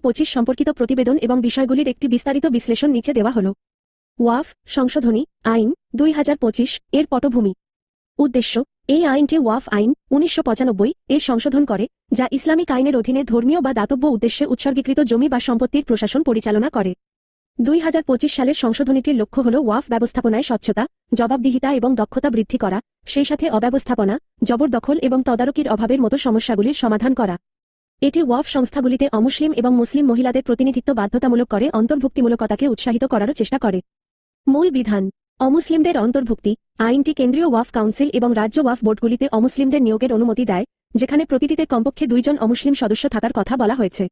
পঁচিশ সম্পর্কিত প্রতিবেদন এবং বিষয়গুলির একটি বিস্তারিত বিশ্লেষণ নিচে দেওয়া হল। ওয়াফ, সংশোধনী, আইন, দুই হাজার পঁচিশ, এর পটভূমি। উদ্দেশ্য, এই আইনটি ওয়াফ আইন, উনিশশো পঁচানব্বই, এর সংশোধন করে, যা ইসলামিক আইনের অধীনে ধর্মীয় বা দাতব্য উদ্দেশ্যে উৎসর্গীকৃত জমি বা সম্পত্তির প্রশাসন পরিচালনা করে। দুই হাজার পঁচিশ সালের সংশোধনীটির লক্ষ্য হল ওয়াফ ব্যবস্থাপনায় স্বচ্ছতা, জবাবদিহিতা এবং দক্ষতা বৃদ্ধি করা, সেই সাথে অব্যবস্থাপনা, জবরদখল এবং তদারকির অভাবের মতো সমস্যাগুলির সমাধান করা। এটি ওয়াফ সংস্থাগুলিতে অমুসলিম এবং মুসলিম মহিলাদের প্রতিনিধিত্ব বাধ্যতামূলক করে, অন্তর্ভুক্তিমূলকতাকে উৎসাহিত করারও চেষ্টা করে। মূল বিধান, অমুসলিমদের অন্তর্ভুক্তি, আইনটি কেন্দ্রীয় ওয়াফ কাউন্সিল এবং রাজ্য ওয়াফ বোর্ডগুলিতে অমুসলিমদের নিয়োগের অনুমতি দেয়, যেখানে প্রতিটিতে কমপক্ষে দুইজন অমুসলিম সদস্য থাকার কথা বলা হয়েছে।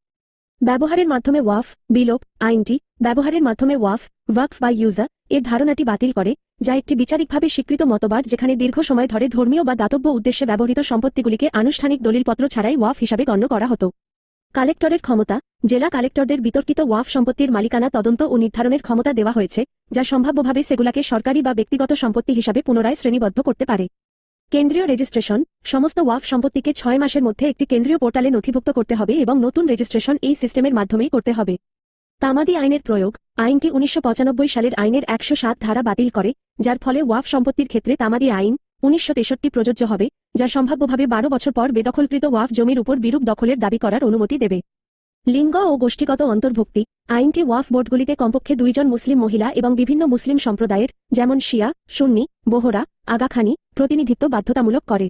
ব্যবহারের মাধ্যমে ওয়াফ, বিলোপ, আইনটি, ব্যবহারের মাধ্যমে ওয়াফ, ওয়াকফ বা ইউজার এর ধারণাটি বাতিল করে, যা একটি বিচারিকভাবে স্বীকৃত মতবাদ যেখানে দীর্ঘ সময় ধরে ধর্মীয় বা দাতব্য উদ্দেশ্যে ব্যবহৃত সম্পত্তিগুলিকে আনুষ্ঠানিক দলিলপত্র ছাড়াই ওয়াফ হিসাবে গণ্য করা হতো। কালেক্টরের ক্ষমতা, জেলা কালেক্টরদের বিতর্কিত ওয়াফ সম্পত্তির মালিকানা তদন্ত ও নির্ধারণের ক্ষমতা দেওয়া হয়েছে, যা সম্ভাব্যভাবে সেগুলাকে সরকারি বা ব্যক্তিগত সম্পত্তি হিসাবে পুনরায় শ্রেণীবদ্ধ করতে পারে। কেন্দ্রীয় রেজিস্ট্রেশন, সমস্ত ওয়াফ সম্পত্তিকে ছয় মাসের মধ্যে একটি কেন্দ্রীয় পোর্টালে নথিভুক্ত করতে হবে এবং নতুন রেজিস্ট্রেশন এই সিস্টেমের মাধ্যমেই করতে হবে। তামাদি আইনের প্রয়োগ, আইনটি উনিশশো পঁচানব্বই সালের আইনের একশো সাত ধারা বাতিল করে, যার ফলে ওয়াফ সম্পত্তির ক্ষেত্রে তামাদি আইন উনিশশো তেষট্টি প্রযোজ্য হবে, যা সম্ভাব্যভাবে বারো বছর পর বেদখলকৃত ওয়াফ জমির উপর বিরূপ দখলের দাবি করার অনুমতি দেবে। লিঙ্গ ও গোষ্ঠীগত অন্তর্ভুক্তি, আইনটি ওয়াফ বোর্ডগুলিতে কমপক্ষে দুইজন মুসলিম মহিলা এবং বিভিন্ন মুসলিম সম্প্রদায়ের, যেমন শিয়া, সুন্নি, বোহরা, আগাখানি, প্রতিনিধিত্ব বাধ্যতামূলক করে।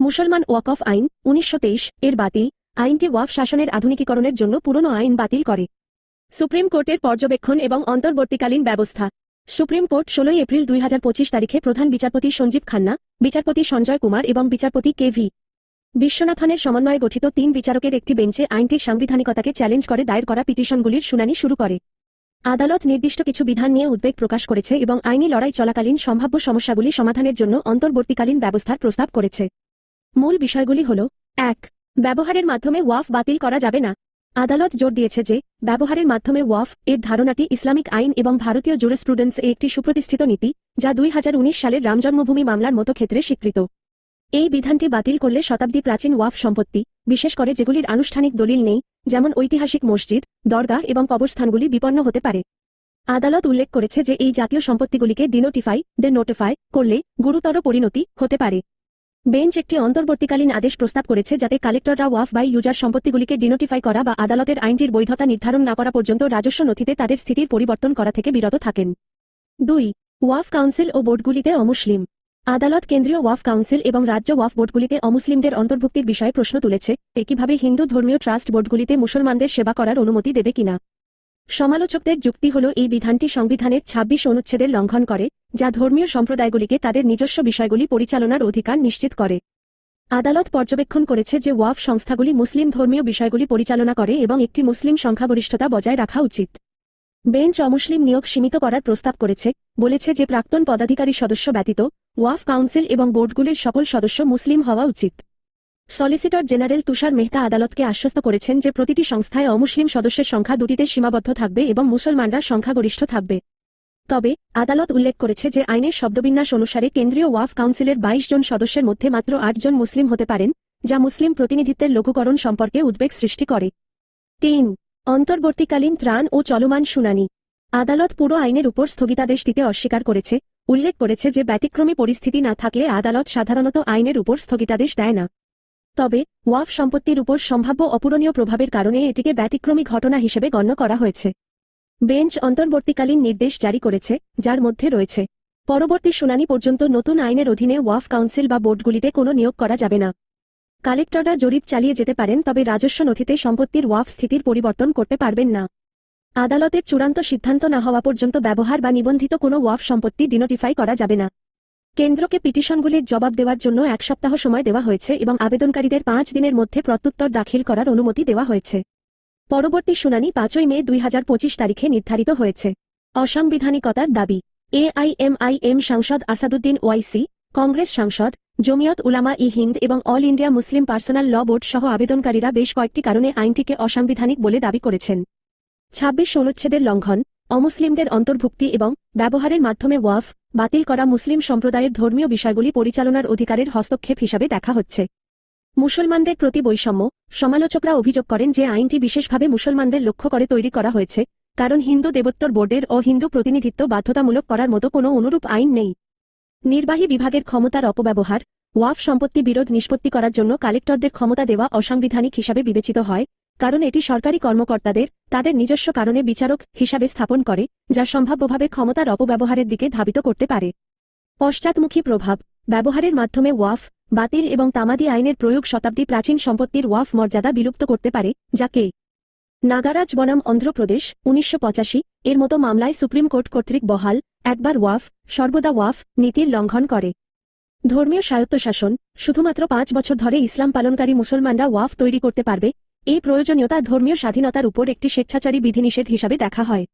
মুসলমান ওয়াকফ আইন উনিশশো তেইশ এর বাতিল, আইনটি ওয়াফ শাসনের আধুনিকীকরণের জন্য পুরনো আইন বাতিল করে। সুপ্রিম কোর্টের পর্যবেক্ষণ এবং অন্তর্বর্তীকালীন ব্যবস্থা। সুপ্রিম কোর্ট ষোলোই এপ্রিল দুই হাজার পঁচিশ তারিখে প্রধান বিচারপতি সঞ্জীব খান্না, বিচারপতি সঞ্জয় কুমার এবং বিচারপতি কে ভি বিশ্বনাথনের সমন্বয়ে গঠিত তিন বিচারকের একটি বেঞ্চে আইনটির সাংবিধানিকতাকে চ্যালেঞ্জ করে দায়ের করা পিটিশনগুলির শুনানি শুরু করে। আদালত নির্দিষ্ট কিছু বিধান নিয়ে উদ্বেগ প্রকাশ করেছে এবং আইনি লড়াই চলাকালীন সম্ভাব্য সমস্যাগুলি সমাধানের জন্য অন্তর্বর্তীকালীন ব্যবস্থার প্রস্তাব করেছে। মূল বিষয়গুলি হল, এক, ব্যবহারের মাধ্যমে ওয়াফ বাতিল করা যাবে না। আদালত জোর দিয়েছে যে, ব্যবহারের মাধ্যমে ওয়াফ এর ধারণাটি ইসলামিক আইন এবং ভারতীয় জুরিস্প্রুডেন্স এ একটি সুপ্রতিষ্ঠিত নীতি, যা দুই হাজার উনিশ সালের রামজন্মভূমি মামলার মতো ক্ষেত্রে স্বীকৃত। এই বিধানটি বাতিল করলে শতাব্দী প্রাচীন ওয়াফ সম্পত্তি, বিশেষ করে যেগুলির আনুষ্ঠানিক দলিল নেই, যেমন ঐতিহাসিক মসজিদ দরগা এবং কবরস্থানগুলি বিপন্ন হতে পারে। আদালত উল্লেখ করেছে যে এই জাতীয় সম্পত্তিগুলিকে ডিনোটিফাই ডে নোটিফাই করলে গুরুতর পরিণতি হতে পারে। বেঞ্চ একটি অন্তর্বর্তীকালীন আদেশ প্রস্তাব করেছে যাতে কালেক্টররা ওয়াফ বাই ইউজার সম্পত্তিগুলিকে ডিনোটিফাই করা বা আদালতের আইনটির বৈধতা নির্ধারণ না করা পর্যন্ত রাজস্ব নথিতে তাদের স্থিতির পরিবর্তন করা থেকে বিরত থাকেন। দুই, ওয়াফ কাউন্সিল ও বোর্ডগুলিতে অমুসলিম। আদালত কেন্দ্রীয় ওয়াফ কাউন্সিল এবং রাজ্য ওয়াফ বোর্ডগুলিতে অমুসলিমদের অন্তর্ভুক্তির বিষয়ে প্রশ্ন তুলেছে একইভাবে হিন্দু ধর্মীয় ট্রাস্ট বোর্ডগুলিতে মুসলমানদের সেবা করার অনুমতি দেবে কিনা। সমালোচকদের যুক্তি হল, এই বিধানটি সংবিধানের ২৬ অনুচ্ছেদের লঙ্ঘন করে, যা ধর্মীয় সম্প্রদায়গুলিকে তাদের নিজস্ব বিষয়গুলি পরিচালনার অধিকার নিশ্চিত করে। আদালত পর্যবেক্ষণ করেছে যে ওয়াফ সংস্থাগুলি মুসলিম ধর্মীয় বিষয়গুলি পরিচালনা করে এবং একটি মুসলিম সংখ্যাগরিষ্ঠতা বজায় রাখা উচিত। বেঞ্চ অমুসলিম নিয়োগ সীমিত করার প্রস্তাব করেছে, বলেছে যে প্রাক্তন পদাধিকারী সদস্য ব্যতীত, ওয়াফ কাউন্সিল এবং বোর্ডগুলির সকল সদস্য মুসলিম হওয়া উচিত। সলিসিটর জেনারেল তুষার মেহতা আদালতকে আশ্বস্ত করেছেন যে প্রতিটি সংস্থায় অমুসলিম সদস্যের সংখ্যা দুটিতে সীমাবদ্ধ থাকবে এবং মুসলমানরা সংখ্যাগরিষ্ঠ থাকবে। তবে, আদালত উল্লেখ করেছে যে আইনের শব্দবিন্যাস অনুসারে কেন্দ্রীয় ওয়াফ কাউন্সিলের ২২ জন সদস্যের মধ্যে মাত্র আটজন মুসলিম হতে পারেন, যা মুসলিম প্রতিনিধিত্বের লঘুকরণ সম্পর্কে উদ্বেগ সৃষ্টি করে। তিন, অন্তর্বর্তীকালীন ত্রাণ ও চলমান শুনানি। আদালত পুরো আইনের উপর স্থগিতাদেশ দিতে অস্বীকার করেছে, উল্লেখ করেছে যে ব্যতিক্রমী পরিস্থিতি না থাকলে আদালত সাধারণত আইনের উপর স্থগিতাদেশ দেয় না। তবে, ওয়াফ সম্পত্তির উপর সম্ভাব্য অপূরণীয় প্রভাবের কারণে এটিকে ব্যতিক্রমী ঘটনা হিসেবে গণ্য করা হয়েছে। বেঞ্চ অন্তর্বর্তীকালীন নির্দেশ জারি করেছে, যার মধ্যে রয়েছে, পরবর্তী শুনানি পর্যন্ত নতুন আইনের অধীনে ওয়াফ কাউন্সিল বা বোর্ডগুলিতে কোনো নিয়োগ করা যাবে না। কালেক্টররা জরিপ চালিয়ে যেতে পারেন, তবে রাজস্ব নথিতে সম্পত্তির ওয়াফ স্থিতির পরিবর্তন করতে পারবেন না। আদালতের চূড়ান্ত সিদ্ধান্ত না হওয়া পর্যন্ত ব্যবহার বা নিবন্ধিত কোনো ওয়াফ সম্পত্তি ডিনোটিফাই করা যাবে না। কেন্দ্রকে পিটিশনগুলির জবাব দেওয়ার জন্য এক সপ্তাহ সময় দেওয়া হয়েছে এবং আবেদনকারীদের পাঁচ দিনের মধ্যে প্রত্যুত্তর দাখিল করার অনুমতি দেওয়া হয়েছে। পরবর্তী শুনানি পাঁচই মে দুই হাজার পঁচিশ তারিখে নির্ধারিত হয়েছে। অসাংবিধানিকতার দাবি, এআইএমআইএম সাংসদ আসাদুদ্দিন ওয়াইসি, কংগ্রেস সাংসদ, জমিয়ত উলামা ই হিন্দ এবং All India Muslim Personal Law Board সহ আবেদনকারীরা বেশ কয়েকটি কারণে আইনটিকে অসাংবিধানিক বলে দাবি করেছেন। ছাব্বিশ অনুচ্ছেদের লঙ্ঘন, অমুসলিমদের অন্তর্ভুক্তি এবং ব্যবহারের মাধ্যমে ওয়াফ বাতিল করা মুসলিম সম্প্রদায়ের ধর্মীয় বিষয়গুলি পরিচালনার অধিকারের হস্তক্ষেপ হিসাবে দেখা হচ্ছে। মুসলমানদের প্রতি বৈষম্য, সমালোচকরা অভিযোগ করেন যে আইনটি বিশেষভাবে মুসলমানদের লক্ষ্য করে তৈরি করা হয়েছে, কারণ হিন্দু দেবোত্তর বোর্ডের ও হিন্দু প্রতিনিধিত্ব বাধ্যতামূলক করার মতো কোনো অনুরূপ আইন নেই। নির্বাহী বিভাগের ক্ষমতার অপব্যবহার, ওয়াফ সম্পত্তি বিরোধ নিষ্পত্তি করার জন্য কালেক্টরদের ক্ষমতা দেওয়া অসাংবিধানিক হিসাবে বিবেচিত হয় কারণ এটি সরকারি কর্মকর্তাদের, তাদের নিজস্ব কারণে বিচারক হিসাবে স্থাপন করে, যা সম্ভাব্যভাবে ক্ষমতার অপব্যবহারের দিকে ধাবিত করতে পারে। পশ্চাৎমুখী প্রভাব, ব্যবহারের মাধ্যমে ওয়াফ, বাতিল এবং তামাদি আইনের প্রয়োগ শতাব্দী প্রাচীন সম্পত্তির ওয়াফ মর্যাদা বিলুপ্ত করতে পারে যাকে নাগারাজ বনাম অন্ধ্রপ্রদেশ, উনিশশো পঁচাশি, এর মতো মামলায় সুপ্রিম কোর্ট কর্তৃক বহাল, একবার ওয়াফ, সর্বদা ওয়াফ, নীতির লঙ্ঘন করে। ধর্মীয় স্বায়ত্তশাসন, শুধুমাত্র পাঁচ বছর ধরে ইসলাম পালনকারী মুসলমানরা ওয়াফ তৈরি করতে পারবে এই প্রয়োজনীয়তা ধর্মীয় স্বাধীনতার উপর একটি স্বেচ্ছাচারী বিধিনিষেধ হিসাবে দেখা হয়।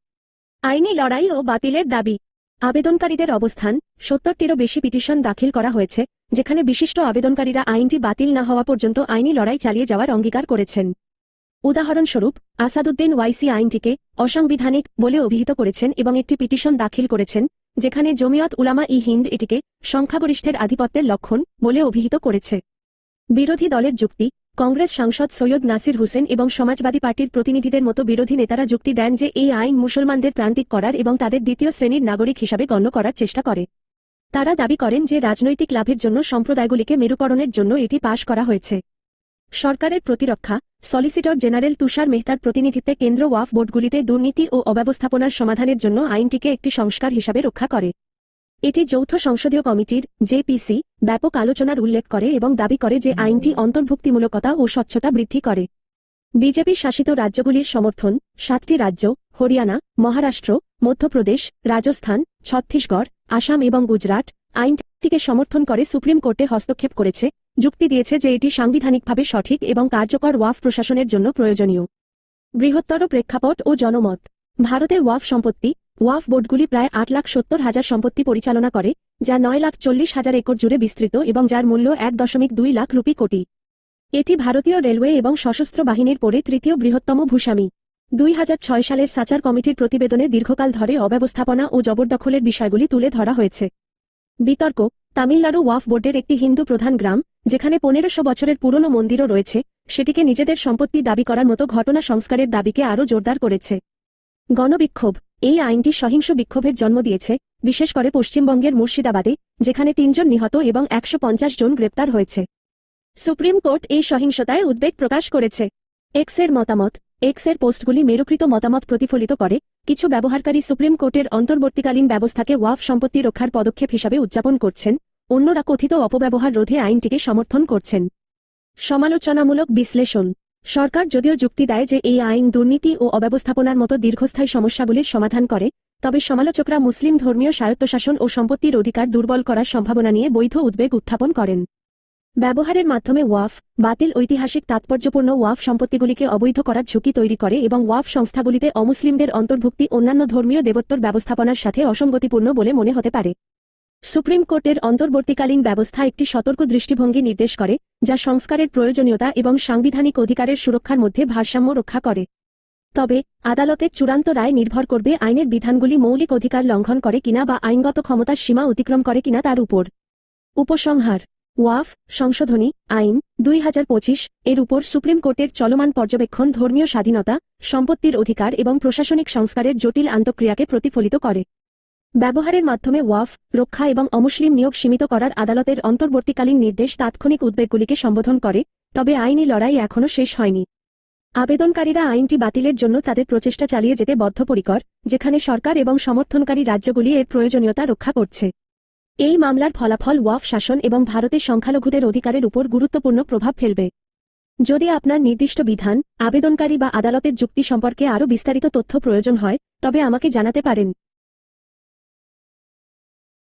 আইনি লড়াই ও বাতিলের দাবি। আবেদনকারীদের অবস্থান। সত্তরটিরও বেশি পিটিশন দাখিল করা হয়েছে, যেখানে বিশিষ্ট আবেদনকারীরা আইনটি বাতিল না হওয়া পর্যন্ত আইনি লড়াই চালিয়ে যাওয়ার অঙ্গীকার করেছেন। উদাহরণস্বরূপ, আসাদুদ্দিন ওয়াইসি আইনটিকে অসাংবিধানিক বলে অভিহিত করেছেন এবং একটি পিটিশন দাখিল করেছেন, যেখানে জমিয়ত উলামা ই হিন্দ এটিকে সংখ্যাগরিষ্ঠের আধিপত্যের লক্ষণ বলে অভিহিত করেছে। বিরোধী দলের যুক্তি কংগ্রেস সাংসদ সৈয়দ নাসির হোসেন এবং সমাজবাদী পার্টির প্রতিনিধিদের মতো বিরোধী নেতারা যুক্তি দেন যে এই আইন মুসলমানদের প্রান্তিক করার এবং তাদের দ্বিতীয় শ্রেণির নাগরিক হিসাবে গণ্য করার চেষ্টা করে। তারা দাবি করেন যে রাজনৈতিক লাভের জন্য সম্প্রদায়গুলিকে মেরুকরণের জন্য এটি পাশ করা হয়েছে। সরকারের প্রতিরক্ষা, সলিসিটর জেনারেল তুষার মেহতার প্রতিনিধিত্বে কেন্দ্র ওয়াফ বোর্ডগুলিতে দুর্নীতি ও অব্যবস্থাপনার সমাধানের জন্য আইনটিকে একটি সংস্কার হিসাবে রক্ষা করে। এটি যৌথ সংসদীয় কমিটির জেপিসি ব্যাপক আলোচনার উল্লেখ করে এবং দাবি করে যে আইনটি অন্তর্ভুক্তিমূলকতা ও স্বচ্ছতা বৃদ্ধি করে। বিজেপি শাসিত রাজ্যগুলির সমর্থন সাতটি রাজ্য হরিয়ানা মহারাষ্ট্র মধ্যপ্রদেশ রাজস্থান ছত্তিশগড় আসাম এবং গুজরাট আইনটিকে সমর্থন করে সুপ্রিম কোর্টে হস্তক্ষেপ করেছে যুক্তি দিয়েছে যে এটি সাংবিধানিকভাবে সঠিক এবং কার্যকর ওয়াফ প্রশাসনের জন্য প্রয়োজনীয়। বৃহত্তর প্রেক্ষাপট ও জনমত। ভারতে ওয়াফ সম্পত্তি ওয়াফ বোর্ডগুলি প্রায় আট লাখ সত্তর হাজার সম্পত্তি পরিচালনা করে, যা নয় লাখ চল্লিশ হাজার একর জুড়ে বিস্তৃত এবং যার মূল্য এক দশমিক দুই লাখ রুপি কোটি। এটি ভারতীয় রেলওয়ে এবং সশস্ত্র বাহিনীর পরে তৃতীয় বৃহত্তম ভূস্বামী। দুই হাজার ছয় সালের সাচার কমিটির প্রতিবেদনে দীর্ঘকাল ধরে অব্যবস্থাপনা ও জবরদখলের বিষয়গুলি তুলে ধরা হয়েছে। বিতর্ক, তামিলনাড়ু ওয়াফ বোর্ডের একটি হিন্দু প্রধান গ্রাম, যেখানে পনেরোশো বছরের পুরনো মন্দিরও রয়েছে, সেটিকে নিজেদের সম্পত্তি দাবি করার মতো ঘটনা সংস্কারের দাবিকে আরও জোরদার করেছে। গণবিক্ষোভ। এই আইনটি সহিংস বিক্ষোভের জন্ম দিয়েছে, বিশেষ করে পশ্চিমবঙ্গের মুর্শিদাবাদে, যেখানে তিনজন নিহত এবং একশো পঞ্চাশ জন গ্রেপ্তার হয়েছে। সুপ্রিম কোর্ট এই সহিংসতায় উদ্বেগ প্রকাশ করেছে। এক্সের মতামত, এক্সের পোস্টগুলি মেরুকৃত মতামত প্রতিফলিত করে, কিছু ব্যবহারকারী সুপ্রিম কোর্টের অন্তর্বর্তীকালীন ব্যবস্থাকে ওয়াফ সম্পত্তি রক্ষার পদক্ষেপ হিসাবে উদযাপন করছেন, অন্যরা কথিত অপব্যবহার রোধে আইনটিকে সমর্থন করছেন। সমালোচনামূলক বিশ্লেষণ সরকার যদিও যুক্তি দেয় যে এই আইন দুর্নীতি ও অব্যবস্থাপনার মতো দীর্ঘস্থায়ী সমস্যাগুলির সমাধান করে, তবে সমালোচকরা মুসলিম ধর্মীয় স্বায়ত্তশাসন ও সম্পত্তির অধিকার দুর্বল করার সম্ভাবনা নিয়ে বৈধ উদ্বেগ উত্থাপন করেন। ব্যবহারের মাধ্যমে ওয়াফ, বাতিল ঐতিহাসিক তাৎপর্যপূর্ণ ওয়াফ সম্পত্তিগুলিকে অবৈধ করার ঝুঁকি তৈরি করে এবং ওয়াফ সংস্থাগুলিতে অমুসলিমদের অন্তর্ভুক্তি অন্যান্য ধর্মীয় দেবত্বর ব্যবস্থাপনার সাথে অসঙ্গতিপূর্ণ বলে মনে হতে পারে। সুপ্রিম কোর্টের অন্তর্বর্তীকালীন ব্যবস্থা একটি সতর্ক দৃষ্টিভঙ্গি নির্দেশ করে, যা সংস্কারের প্রয়োজনীয়তা এবং সাংবিধানিক অধিকারের সুরক্ষার মধ্যে ভারসাম্য রক্ষা করে। তবে, আদালতের চূড়ান্ত রায় নির্ভর করবে আইনের বিধানগুলি মৌলিক অধিকার লঙ্ঘন করে কিনা বা আইনগত ক্ষমতার সীমা অতিক্রম করে কিনা তার উপর। উপসংহার, ওয়াফ, সংশোধনী, আইন, দুই হাজার পঁচিশ, এর উপর সুপ্রিম কোর্টের চলমান পর্যবেক্ষণ ধর্মীয় স্বাধীনতা, সম্পত্তির অধিকার এবং প্রশাসনিক সংস্কারের জটিল আন্তঃক্রিয়াকে প্রতিফলিত করে। ব্যবহারের মাধ্যমে ওয়াফ, রক্ষা এবং অমুসলিম নিয়োগ সীমিত করার আদালতের অন্তর্বর্তীকালীন নির্দেশ তাৎক্ষণিক উদ্বেগগুলিকে সম্বোধন করে, তবে আইনি লড়াই এখনও শেষ হয়নি। আবেদনকারীরা আইনটি বাতিলের জন্য তাদের প্রচেষ্টা চালিয়ে যেতে বদ্ধপরিকর, যেখানে সরকার এবং সমর্থনকারী রাজ্যগুলি এর প্রয়োজনীয়তা রক্ষা করছে। এই মামলার ফলাফল ওয়াফ শাসন এবং ভারতের সংখ্যালঘুদের অধিকারের উপর গুরুত্বপূর্ণ প্রভাব ফেলবে। যদি আপনার নির্দিষ্ট বিধান, আবেদনকারী বা আদালতের যুক্তি সম্পর্কে আরও বিস্তারিত তথ্য প্রয়োজন হয়, তবে আমাকে জানাতে পারেন।